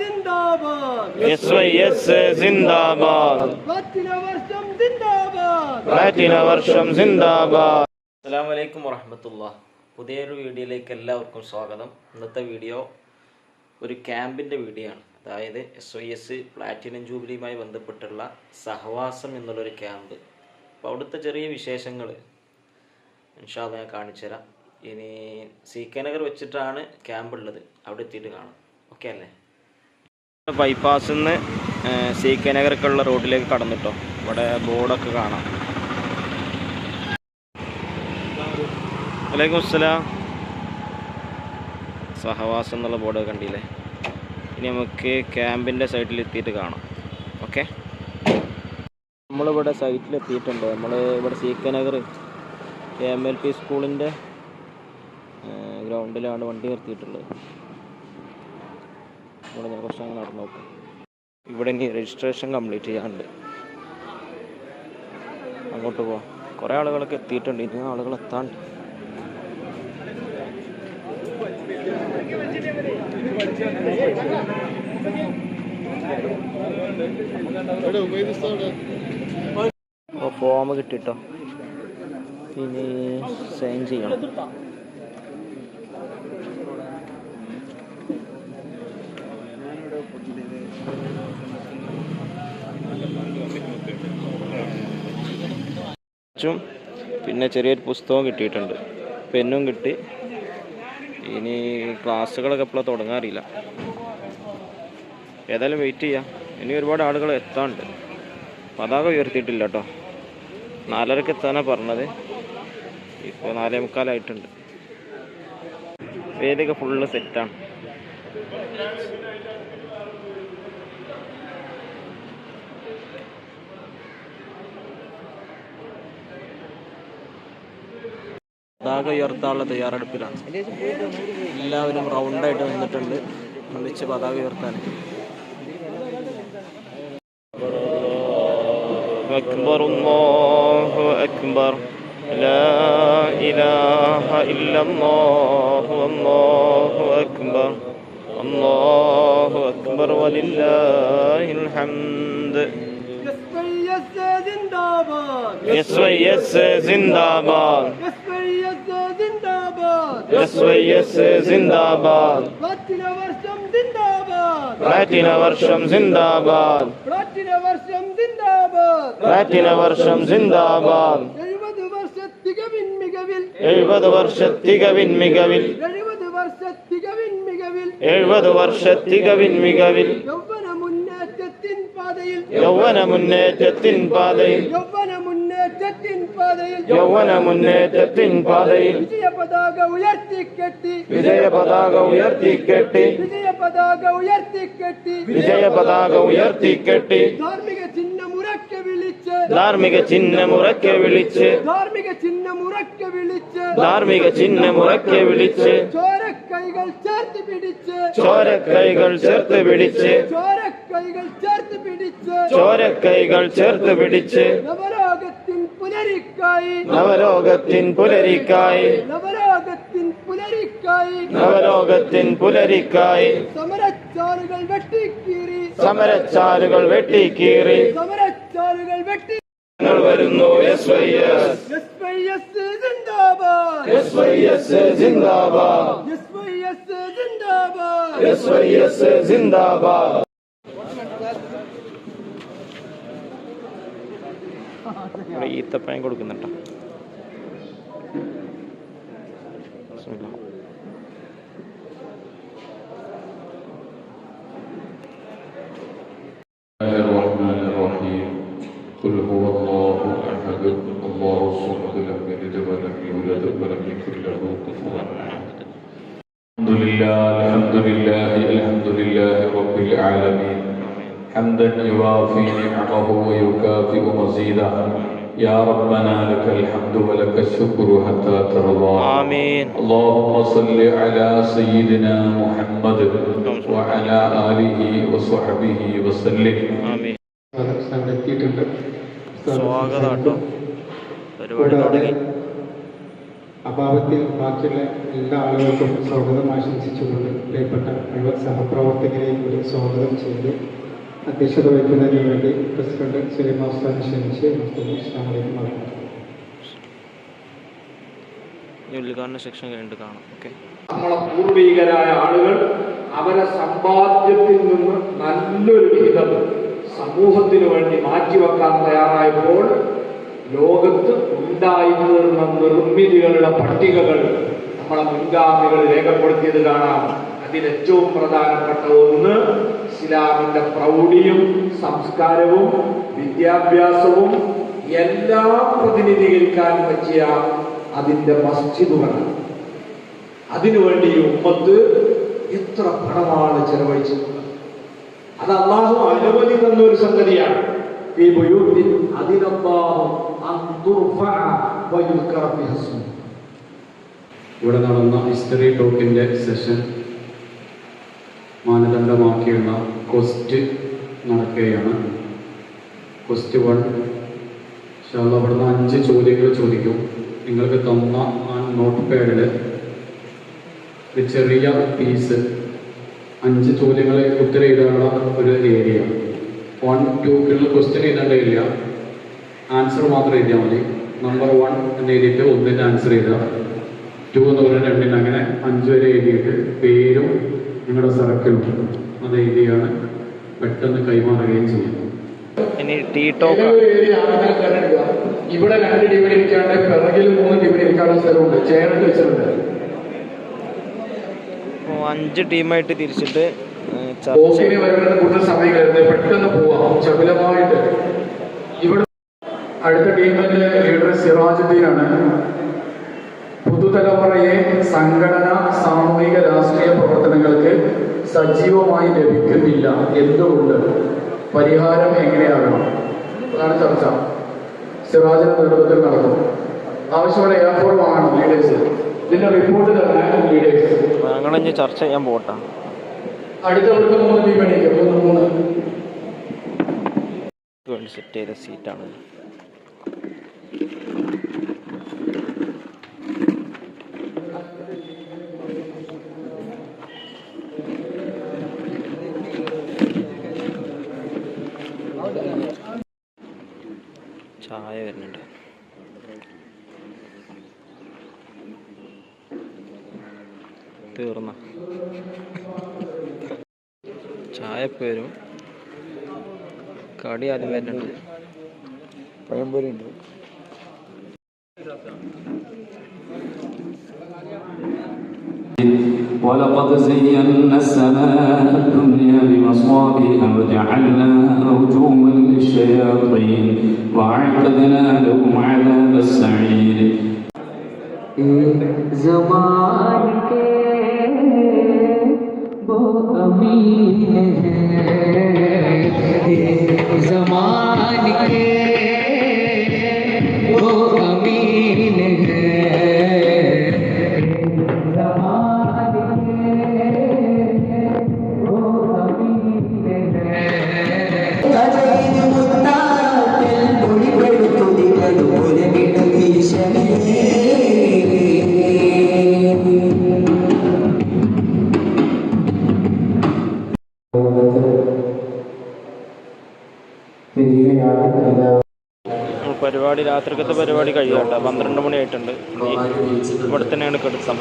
Zindabad. S Y Platina വർഷം ജിന്ദാബാദ്. പ്ലാറ്റിന വർഷം സിന്ദാബാദ് അസ്സാം വലൈക്കും വറഹമത്തുള്ള. പുതിയൊരു വീഡിയോയിലേക്ക് എല്ലാവർക്കും സ്വാഗതം. ഇന്നത്തെ വീഡിയോ ഒരു ക്യാമ്പിന്റെ വീഡിയോ ആണ്. അതായത് എസ് ഒ എസ് പ്ലാറ്റിനം ജൂബിലിയുമായി ബന്ധപ്പെട്ടുള്ള സഹവാസം എന്നുള്ളൊരു ക്യാമ്പ്. അപ്പോൾ അവിടുത്തെ ചെറിയ വിശേഷങ്ങൾ ഇൻഷാദ് ഞാൻ കാണിച്ചുതരാം ഇനി സി കെ നഗർ വെച്ചിട്ടാണ് ക്യാമ്പ് ഉള്ളത് അവിടെ എത്തിയിട്ട് കാണാം. ഓക്കെ അല്ലേ? ബൈപ്പാസിൽ നിന്ന് സി കെ നഗർക്കുള്ള റോഡിലേക്ക് കടന്നിട്ടോ? ഇവിടെ ബോർഡൊക്കെ കാണാം. വലൈക്കും അസ്സലാം. സഹവാസം എന്നുള്ള ബോർഡ് കണ്ടില്ലേ? ഇനി നമുക്ക് ക്യാമ്പിന്റെ സൈഡിൽ എത്തിയിട്ട് കാണാം. ഓക്കെ? നമ്മളിവിടെ സൈറ്റിൽ എത്തിയിട്ടുണ്ട് നമ്മൾ ഇവിടെ C K Nagar M L P സ്കൂളിന്റെ ഗ്രൗണ്ടിലാണ് വണ്ടി നിർത്തിയിട്ടുള്ളത്. ഇവിടെ ഞാൻ കുറച്ച് അങ്ങ് നടന്നു നോക്കും ഇവിടെ ഇനി രജിസ്ട്രേഷൻ കംപ്ലീറ്റ് ചെയ്യാനുണ്ട്. അങ്ങോട്ട് പോവാം. കുറേ ആളുകളൊക്കെ എത്തിയിട്ടുണ്ട്. ഇനി ആളുകൾ അപ്പോൾ ഫോം കിട്ടിട്ടോ? ഇനി സൈൻ ചെയ്യണം ും. പിന്നെ ചെറിയൊരു പുസ്തകവും കിട്ടിയിട്ടുണ്ട്. പെന്നും കിട്ടി. ഇനി ക്ലാസ്സുകളൊക്കെ എപ്പോഴാണ് തുടങ്ങാറില്ല ഏതായാലും വെയിറ്റ് ചെയ്യാം. ഇനി ഒരുപാട് ആളുകൾ എത്താണ്ട് പതാക ഉയർത്തിയിട്ടില്ല കേട്ടോ നാലരക്ക് എത്താനാണ് പറഞ്ഞത്. ഇപ്പോൾ നാലേ മുക്കാലായിട്ടുണ്ട് വേദിയൊക്കെ ഫുള്ള് സെറ്റാണ് പതാക ഉയർത്താനുള്ള തയ്യാറെടുപ്പിലാണ് എല്ലാവരും റൗണ്ടായിട്ട് നിന്നിട്ടുണ്ട് ഒന്നിച്ച് പതാക ഉയർത്താൻ أكبر الله أكبر لا إله إلا الله والله أكبر الله أكبر ولله الحمد എസ് വൈ എസ് ജിന്ദാബാദ് എസ് വൈ ജിന്ദാബാദ് പ്ലാറ്റിന വർഷം സിന്ദാബാദ്. പ്ലാറ്റിന വർഷം സിന്ദാബാദ്. എഴുപത് വർഷ തികവിൻ മികവിൽ. എഴുപത് വർഷ തികവിൻ മികവിൽ എഴുപത് വർഷ തികവിൻ മികവിൽ എഴുപത് വർഷ തികവിൻ മികവിൽ യൗവന മുന്നേറ്റത്തിൻ പാതയിൽ യൗവന മുന്നേറ്റത്തിൻ പാതയിൽ. യൗവന മുന്നേറ്റത്തിൻ പാതയിൽ. യൗവന മുന്നേറ്റത്തിൻ പാതയിൽ. വിജയ പതാക ഉയർത്തിക്കെട്ടി. വിജയ പതാക ഉയർത്തിക്കെട്ടി. വിജയ പതാക ഉയർത്തിക്കെട്ടി. വിജയ പതാക ഉയർത്തിക്കെട്ടി. ധാർമ്മിക ചിഹ്നം വിളിച്ച്. ധാർമ്മിക ചിഹ്നമുറക്കെ വിളിച്ച്. ധാർമ്മിക ചിഹ്ന മുറക്കെ വിളിച്ച്. ധാർമ്മിക ചിഹ്ന മുറക്കെ വിളിച്ച്. ചോരക്കൈകൾ ചേർത്ത് പിടിച്ച്. ചോരക്കൈകൾ ചേർത്ത് പിടിച്ച്. ചോരക്കൈകൾ ചേർത്ത് പിടിച്ച്. ചോരക്കൈകൾ ചേർത്ത് പിടിച്ച്. നവരോഗത്തിൻ പുലരിക്കായി. നവരോഗത്തിൻ പുലരിക്കായി. നവരോഗത്തിൻ പുലരിക്കായി. നവരോഗത്തിൻ പുലരിക്കായി. സമരച്ചാലുകൾ വെട്ടിക്കീറി. സമരച്ചാലുകൾ വെട്ടിക്കീറി. സമര ഞങ്ങൾ വരുന്നു. S Y S S Y S zindabad. S Y S ജിന്ദാബാദ്. എസ് വൈ എസ് ജിന്ദാബാദ്. എസ് വൈ എസ് ജിന്ദാബാദ്. ഇവിടെ ഈത്തപ്പഴം കൊടുക്കുന്നുണ്ടോ. ബിസ്മില്ലാ. لم يلد ولم يولد ولم يكن له كفوا احد الحمد لله الحمد لله الحمد لله رب العالمين حمدا يوافي نعمه ويكافئ مزيدا يا ربنا لك الحمد ولك الشكر حتى ترضى ആമീൻ اللهم صل على سيدنا محمد وعلى آله وصحبه وسلم ആമീൻ സ്ഥലം എത്തിയിട്ടുണ്ട് സ്വാഗതം കേട്ടോ പരിപാടി തുടങ്ങി അഭാവത്തിൽ ബാക്കിയുള്ള എല്ലാ ആളുകൾക്കും സ്വാഗതം ആശംസിച്ചുകൊണ്ട് പ്രിയപ്പെട്ട മുഴുവൻ സഹപ്രവർത്തകരെയും കൂടി സ്വാഗതം ചെയ്ത്. അധ്യക്ഷത വഹിക്കുന്നതിന് വേണ്ടി പ്രസിഡന്റ് സുലൈമാസ്ഥാൻ ക്ഷണിച്ച് നിർത്തുന്നു ഉദ്ഘാടന സെക്ഷൻ കഴിഞ്ഞിട്ട് കാണാം. ഓക്കെ. നമ്മളെ പൂർവികരായ ആളുകൾ അവരെ സമ്പാദ്യത്തിൽ നിന്ന് നല്ലൊരു വിഹിതം സമൂഹത്തിന് വേണ്ടി മാറ്റിവെക്കാൻ തയ്യാറായപ്പോൾ ലോകത്ത് ഉണ്ടായിരുന്ന നിർമ്മിതികളുടെ പട്ടികകൾ നമ്മളെ മുൻഗാമികൾ രേഖപ്പെടുത്തിയത് കാണാം. അതിൽ ഏറ്റവും പ്രധാനപ്പെട്ട ഒന്ന് ഇസ്ലാമിന്റെ പ്രൗഢിയും സംസ്കാരവും വിദ്യാഭ്യാസവും എല്ലാം പ്രതിനിധീകരിക്കാൻ പറ്റിയ അതിന്റെ മസ്ജിദുകളാണ് അതിനുവേണ്ടി ഉമ്മത്ത് എത്ര പണമാണ് ചെലവഴിച്ചിട്ടുള്ളത്. അത് അള്ളാഹു അനുമതി തന്ന ഒരു സംഗതിയാണ്. ഈ ബുയൂത്തിൻ അതിനല്ലാഹു ഇവിടെ നടന്ന ഹിസ്റ്ററി ടോക്കിന്റെ സെഷൻ മാനദണ്ഡമാക്കിയുള്ള ക്വസ്റ്റ് നടക്കുകയാണ്. ക്വസ്റ്റ് വൺ ഷാള്ള അവിടുന്ന് അഞ്ച് ചോദ്യങ്ങൾ ചോദിക്കും. നിങ്ങൾക്ക് തന്ന ആ നോട്ട് പാഡിൽ ഒരു ചെറിയ പീസ് അഞ്ച് ചോദ്യങ്ങളെ ഉത്തരം എഴുതാനുള്ള ഒരു ഏരിയ. വൺ ടൂക്കുള്ള ക്വസ്റ്റ്യൻ എഴുതേണ്ടതില്ല ആൻസർ മാത്രം എഴുതിയാൽ മതി. നമ്പർ വൺ എന്ന് എഴുതിയിട്ട് ഒന്നിന്റെ ആൻസർ എഴുതുക. ടു എന്ന് പറഞ്ഞാൽ രണ്ടിന് അങ്ങനെ അഞ്ച് വരെ എഴുതിയിട്ട് പേരും നിങ്ങളുടെ സർക്കിളും അത് എഴുതിയാണ്. പെട്ടെന്ന് കൈമാറുകയും ചെയ്യും. ഇനി ടീ ടോക്ക് ഏതെങ്കിലും ഒരു ഏരിയ ഇവിടെ രണ്ട് ഡിവിഡി ഇരിക്കാണ്ട് പിറകിൽ മൂന്ന് ഡിവിഡി ഇരിക്കാനുള്ള സ്ഥലമുണ്ട്. ചെയറിട്ട് വെച്ചിട്ടുണ്ട് അഞ്ച് ടീമായിട്ട് തിരിച്ചിട്ട് സമയം പെട്ടെന്ന് പോവാം. ചപലമായിട്ട് അടുത്ത ടീമിന്റെ ലീഡർ സിറാജുദ്ദീനാണ്. പുതുതലമുറയെ സംഘടന സാമൂഹിക രാഷ്ട്രീയ പ്രവർത്തനങ്ങൾക്ക് സജീവമായി ലഭിക്കുന്നില്ല. എന്തുകൊണ്ട്? പരിഹാരം എങ്ങനെയാകണം? അതാണ് ചർച്ച. സിറാജിന്റെ നേതൃത്വത്തിൽ നടക്കും ആവശ്യമുള്ള എയർപോർട്ട് വാങ്ങണം ലീഡേഴ്സ് ഇതിന്റെ റിപ്പോർട്ട് തന്നെ ലീഡേഴ്സ് ചർച്ച ചെയ്യാൻ പോട്ടെ അടുത്ത അടുത്ത മൂന്ന് ടീം എണീക്കും. മൂന്ന് മൂന്ന്. സെറ്റ് ചെയ്ത സീറ്റാണ് ചായ വരുന്നുണ്ട്. തീർന്ന? ചായ ഇപ്പം വരും. കടി ആദ്യം വരുന്നുണ്ട്. പഴംപൊരി ഉണ്ട് ولقد زينا السماء الدنيا بمصابيح وجعلناها رجوما للشياطين وأعتدنا لهم عذاب السعير जमान के वो अमीन है जमान के പരിപാടി രാത്രിക്കത്തെ പരിപാടി കഴിയാട്ടോ. പന്ത്രണ്ട് മണി ആയിട്ടുണ്ട് ഇവിടെ തന്നെയാണ് കിടത്തം